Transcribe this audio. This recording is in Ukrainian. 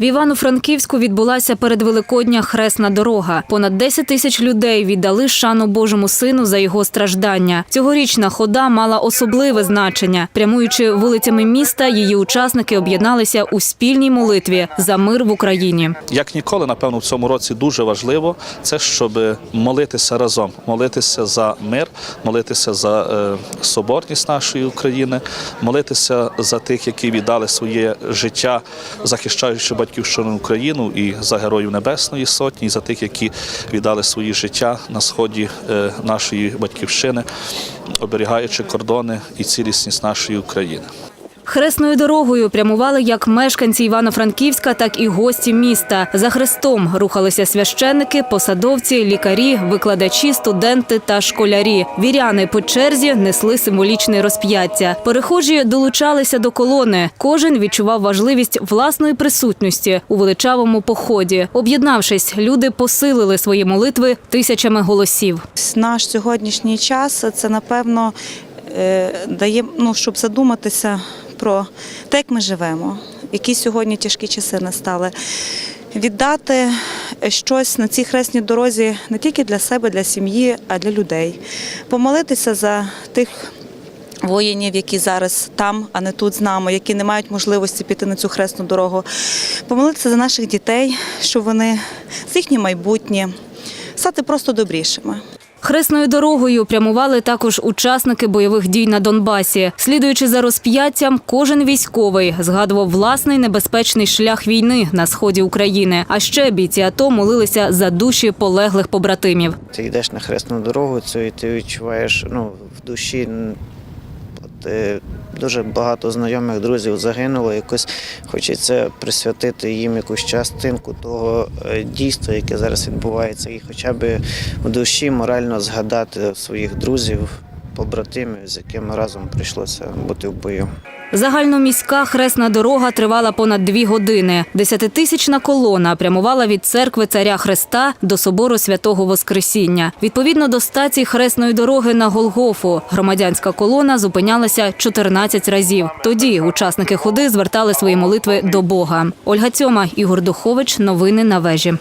В Івано-Франківську відбулася передвеликодня хресна дорога. Понад 10 тисяч людей віддали шану Божому сину за його страждання. Цьогорічна хода мала особливе значення. Прямуючи вулицями міста, її учасники об'єдналися у спільній молитві за мир в Україні. Як ніколи, напевно, в цьому році дуже важливо це, щоб молитися разом, молитися за мир, молитися за е, соборність нашої України, молитися за тих, які віддали своє життя, захищаючи батьківщину Україну і за героїв Небесної Сотні, і за тих, які віддали свої життя на сході е, нашої батьківщини, оберігаючи кордони і цілісність нашої України. Хресною дорогою прямували як мешканці Івано-Франківська, так і гості міста. За хрестом рухалися священники, посадовці, лікарі, викладачі, студенти та школярі. Віряни по черзі несли символічне розп'яття. Перехожі долучалися до колони. Кожен відчував важливість власної присутності у величавому поході. Об'єднавшись, люди посилили свої молитви тисячами голосів. Наш сьогоднішній час це напевно е, дає, ну, щоб задуматися про те, як ми живемо, які сьогодні тяжкі часи настали. Віддати щось на цій хресній дорозі не тільки для себе, для сім'ї, а для людей. Помолитися за тих воїнів, які зараз там, а не тут з нами, які не мають можливості піти на цю хресну дорогу. Помолитися за наших дітей, щоб вони за їхнє майбутнє стати просто добрішими. Хресною дорогою прямували також учасники бойових дій на Донбасі. Слідуючи за розп'яттям, кожен військовий згадував власний небезпечний шлях війни на сході України. А ще бійці АТО молилися за душі полеглих побратимів. Ти йдеш на хресну дорогу, цю і ти відчуваєш ну, в душі. Е, дуже багато знайомих друзів загинуло. Якось хочеться присвятити їм якусь частинку того е, дійства, яке зараз відбувається, і хоча б в душі морально згадати своїх друзів, побратимів, з якими разом прийшлося бути в бою. Загальноміська хресна дорога тривала понад дві години. Десятитисячна колона прямувала від церкви царя Христа до собору святого Воскресіння. Відповідно до стації хресної дороги на Голгофу, громадянська колона зупинялася 14 разів. Тоді учасники ходи звертали свої молитви до Бога. Ольга Цьома, Ігор Духович. Новини на вежі.